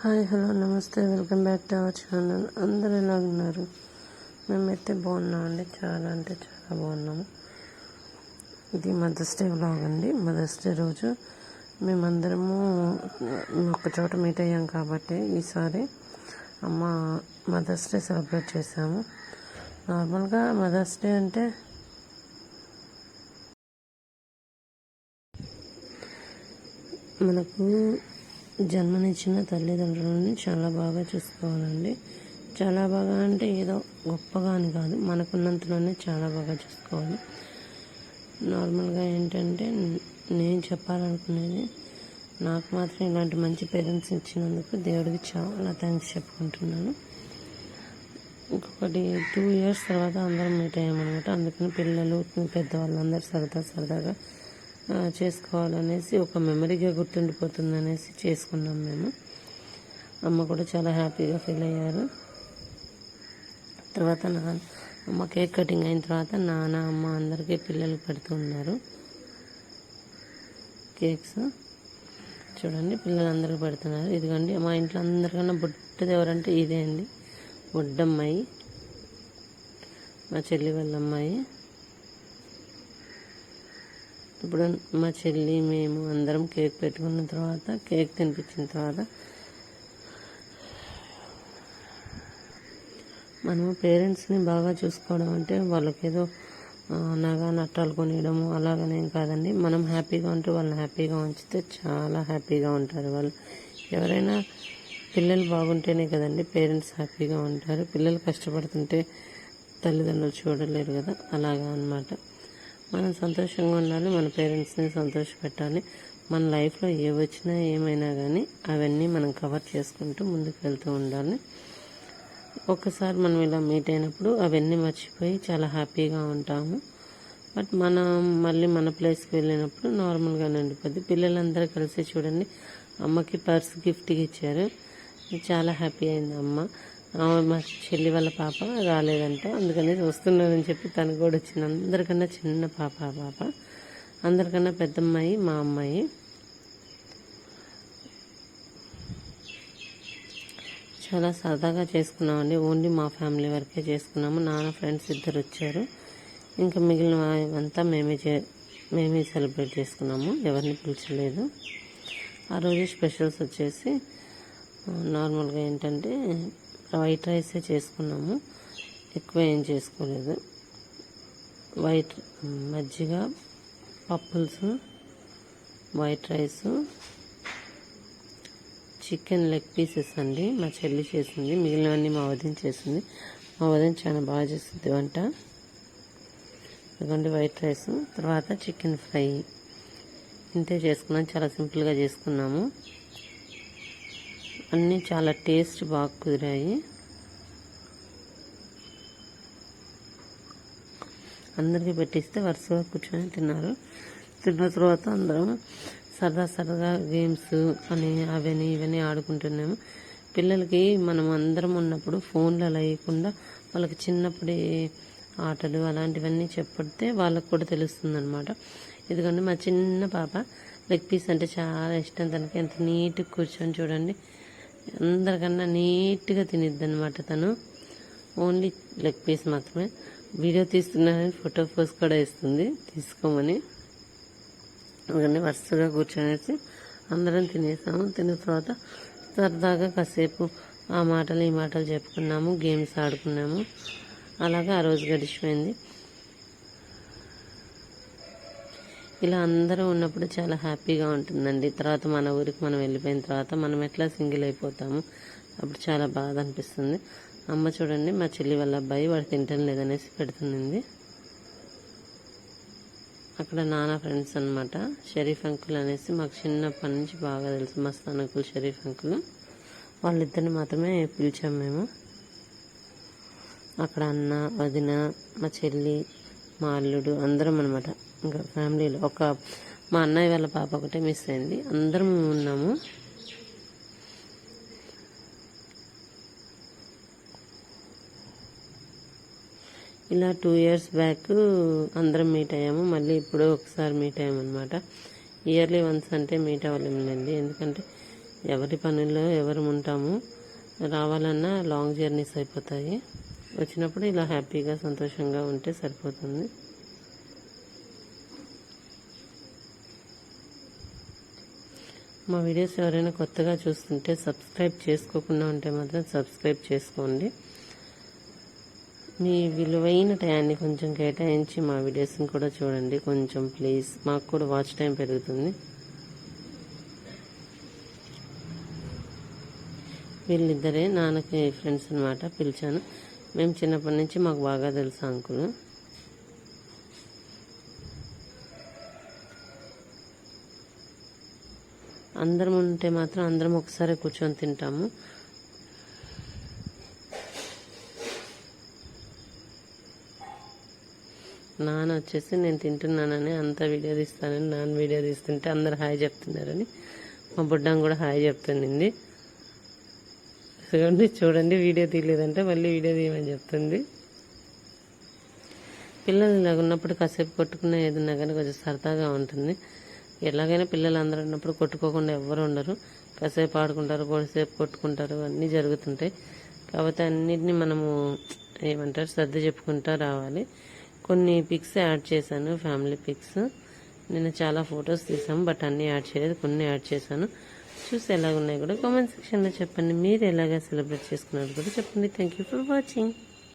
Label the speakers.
Speaker 1: Hi hello నమస్తే welcome back to our channel. అందరు ఎలా ఉన్నారు? మేమైతే బాగున్నామండి చాలా అంటే చాలా బాగున్నాము. ఇది మదర్స్ డే వ్లాగ్ అండి. మదర్స్ డే రోజు మేమందరము ఒక చోట మీట్ అయ్యాం కాబట్టి ఈసారి అమ్మ మదర్స్ డే సెలబ్రేట్ చేసాము నార్మల్గా మదర్స్ డే అంటే మనకు జన్మనిచ్చిన తల్లిదండ్రులని చాలా బాగా చూసుకోవాలండి. చాలా బాగా అంటే ఏదో గొప్పగా అని కాదు మనకున్నంతలోనే చాలా బాగా చూసుకోవాలి. నార్మల్గా ఏంటంటే నేను చెప్పాలనుకునేది నాకు మాత్రం ఇలాంటి మంచి పేరెంట్స్ ఇచ్చినందుకు దేవుడికి చాలా థ్యాంక్స్ చెప్పుకుంటున్నాను. ఇంకొకటి టూ ఇయర్స్ తర్వాత అందరం మీట్ అయ్యామన్నమాట. అందుకని పిల్లలు పెద్దవాళ్ళు అందరు సరదా సరదాగా చేసుకోవాలనేసి ఒక మెమరీగా గుర్తుండిపోతుంది అనేసి చేసుకున్నాం మేము. అమ్మ కూడా చాలా హ్యాపీగా ఫీల్ అయ్యారు. తర్వాత నాన్న అమ్మ కేక్ కటింగ్ అయిన తర్వాత నాన్న అమ్మ అందరికీ పిల్లలు పెడుతున్నారు కేక్స్. చూడండి పిల్లలు అందరికీ పెడుతున్నారు. ఇదిగోండి మా ఇంట్లో అందరికన్నా బుట్టది ఎవరంటే ఇదే అండి. బుడ్డమ్మాయి. మా చెల్లి వాళ్ళ అమ్మాయి ఇప్పుడు మా చెల్లి మేము అందరం కేక్ పెట్టుకున్న తర్వాత కేక్ తినిపించిన తర్వాత మనము పేరెంట్స్ని బాగా చూసుకోవడం అంటే వాళ్ళకి ఏదో నగా నట్టాలు కొనియడము అలాగనేం కాదండి. మనం హ్యాపీగా ఉంటే వాళ్ళని హ్యాపీగా ఉంచితే చాలా హ్యాపీగా ఉంటారు వాళ్ళు. ఎవరైనా పిల్లలు బాగుంటేనే కదండి పేరెంట్స్ హ్యాపీగా ఉంటారు. పిల్లలు కష్టపడుతుంటే తల్లిదండ్రులు చూడలేరు కదా. అలాగా అన్నమాట. మనం సంతోషంగా ఉండాలి మన పేరెంట్స్ని సంతోషపెట్టాలి. మన లైఫ్లో ఏ వచ్చినా ఏమైనా కానీ అవన్నీ మనం కవర్ చేసుకుంటూ ముందుకు వెళ్తూ ఉండాలి. ఒక్కసారి మనం ఇలా మీట్ అయినప్పుడు అవన్నీ మర్చిపోయి చాలా హ్యాపీగా ఉంటాము. బట్ మనం మళ్ళీ మన ప్లేస్కి వెళ్ళినప్పుడు నార్మల్గానే ఉండిపోద్ది. పిల్లలందరూ కలిసి చూడండి అమ్మకి పర్స్ గిఫ్ట్గా ఇచ్చారు చాలా హ్యాపీ అయింది అమ్మ. మా చెల్లి వాళ్ళ పాప రాలేదంట. అందుకని వస్తున్నానని చెప్పి తను కూడా వచ్చింది. అందరికన్నా చిన్న పాప పాప. అందరికన్నా పెద్దమ్మాయి మా అమ్మాయి. చాలా సరదాగా చేసుకున్నామండి. ఓన్లీ మా ఫ్యామిలీ వరకే చేసుకున్నాము. నాన్న ఫ్రెండ్స్ ఇద్దరు వచ్చారు. ఇంకా మిగిలిన అంతా మేమే చే మేమే సెలబ్రేట్ చేసుకున్నాము. ఎవరిని పిలిచలేదు. ఆ రోజు స్పెషల్స్ వచ్చేసి నార్మల్గా ఏంటంటే వైట్ రైసే చేసుకున్నాము. ఎక్కువ ఏం చేసుకోలేదు. వైట్ మజ్జిగ పప్పుల్స్ white rice chicken leg pieces అండి. మా చెల్లి చేసింది. మిగిలినవన్నీ మా వదిన చేసింది. మా వదిన చాలా బాగా చేస్తుంది వంట. ఇదిగోండి వైట్ రైస్. తర్వాత చికెన్ ఫ్రై. ఇంతే చేసుకున్నాం. చాలా సింపుల్గా చేసుకున్నాము. అన్నీ చాలా టేస్ట్ బాగా కుదిరాయి. అందరికీ పెట్టిస్తే వరుసగా కూర్చొని తిన్నారు. తిన్న తర్వాత అందరం సరదా సరదా గేమ్స్ అని అవని ఇవని ఆడుకుంటున్నాము. పిల్లలకి మనం అందరం ఉన్నప్పుడు ఫోన్లు అలా వేయకుండా వాళ్ళకి చిన్నప్పుడు ఆటలు అలాంటివన్నీ చెప్పడితే వాళ్ళకు కూడా తెలుస్తుంది అనమాట ఎందుకంటే మా చిన్న పాప లెగ్ పీస్ అంటే చాలా ఇష్టం తనకి. ఎంత నీట్గా కూర్చొని చూడండి. అందరికన్నా నీట్గా తినిద్ది అనమాట తను. ఓన్లీ లెగ్ పీస్ మాత్రమే. వీడియో తీస్తున్నానని ఫోటో పోస్ కూడా ఇస్తుంది తీసుకోమని. అందుకని వరుసగా కూర్చొనేసి అందరం తినేసాము. తిన్న తర్వాత సరదాగా కాసేపు ఆ మాటలు ఈ మాటలు చెప్పుకున్నాము గేమ్స్ ఆడుకున్నాము. అలాగా ఆ రోజు గడిచిపోయింది. ఇలా అందరూ ఉన్నప్పుడు చాలా హ్యాపీగా ఉంటుందండి. తర్వాత మన ఊరికి మనం వెళ్ళిపోయిన తర్వాత మనం ఎట్లా సింగిల్ అయిపోతాము అప్పుడు చాలా బాధ అనిపిస్తుంది. అమ్మ చూడండి మా చెల్లి వాళ్ళ అబ్బాయి వాడు తింటం లేదనేసి పెడుతుంది అక్కడ నాన్న ఫ్రెండ్స్ అనమాట షరీఫ్ అంకుల్ అనేసి మాకు చిన్నప్పటి నుంచి బాగా తెలుసు మస్తాన్ అంకుల్ షరీఫ్ అంకుల్. వాళ్ళిద్దరిని మాత్రమే పిలిచాం మేము. అక్కడ అన్న వదిన మా చెల్లి మా అల్లుడు అందరం అనమాట ఇంకా ఫ్యామిలీలో ఒక మా అన్నయ్య వాళ్ళ పాప ఒకటే మిస్ అయింది. అందరం ఉన్నాము. ఇలా టూ ఇయర్స్ బ్యాక్ అందరం మీట్ అయ్యాము. మళ్ళీ ఇప్పుడు ఒకసారి మీట్ అయ్యామన్నమాట. ఇయర్లీ వన్స్ అంటే మీట్ అవ్వలేములేండి ఎందుకంటే ఎవరి పనుల్లో ఎవరు ఉంటాము. రావాలన్నా లాంగ్ జర్నీస్ అయిపోతాయి. వచ్చినప్పుడు ఇలా హ్యాపీగా సంతోషంగా ఉంటే సరిపోతుంది. మా వీడియోస్ ఎవరైనా కొత్తగా చూస్తుంటే సబ్స్క్రైబ్ చేసుకోకుండా ఉంటే మాత్రం సబ్స్క్రైబ్ చేసుకోండి. మీ విలువైన టయాన్ని కొంచెం కేటాయించి మా వీడియోస్ని కూడా చూడండి. కొంచెం ప్లీజ్ మాకు కూడా వాచ్ టైం పెరుగుతుంది. వీళ్ళిద్దరే నాన్నకి ఫ్రెండ్స్ అనమాట పిలిచాను. మేము చిన్నప్పటి నుంచి మాకు బాగా తెలుసు అంకులు అందరం ఉంటే మాత్రం అందరం ఒకసారి కూర్చొని తింటాము. నాన్న వచ్చేసి నేను తింటున్నానని అంతా వీడియో తీస్తానని నాన్న వీడియో తీస్తుంటే అందరు హాయ్ చెప్తున్నారని మా బుడ్డం కూడా హాయ్ చెప్తుండింది. చూడండి చూడండి వీడియో తీయలేదంటే మళ్ళీ వీడియో తీయమని చెప్తుంది. పిల్లలు ఇలాగ ఉన్నప్పుడు కాసేపు కొట్టుకున్న ఏదన్నా కానీ కొంచెం సరదాగా ఉంటుంది. ఎలాగైనా పిల్లలు అందరూ ఉన్నప్పుడు కొట్టుకోకుండా ఎవ్వరు ఉండరు. కాసేపు ఆడుకుంటారు కొద్దిసేపు కొట్టుకుంటారు అన్నీ జరుగుతుంటాయి. కాకపోతే అన్నిటిని మనము ఏమంటారు శ్రద్ధ చెప్పుకుంటా రావాలి. కొన్ని పిక్స్ యాడ్ చేశాను ఫ్యామిలీ పిక్స్. నేను చాలా ఫొటోస్ తీసాము బట్ అన్నీ యాడ్ చేయలేదు కొన్ని యాడ్ చేశాను. చూసి ఎలాగున్నాయి కూడా కామెంట్ సెక్షన్లో చెప్పండి. మీరు ఎలాగ సెలబ్రేట్ చేసుకున్నారు కూడా చెప్పండి. Thank you for watching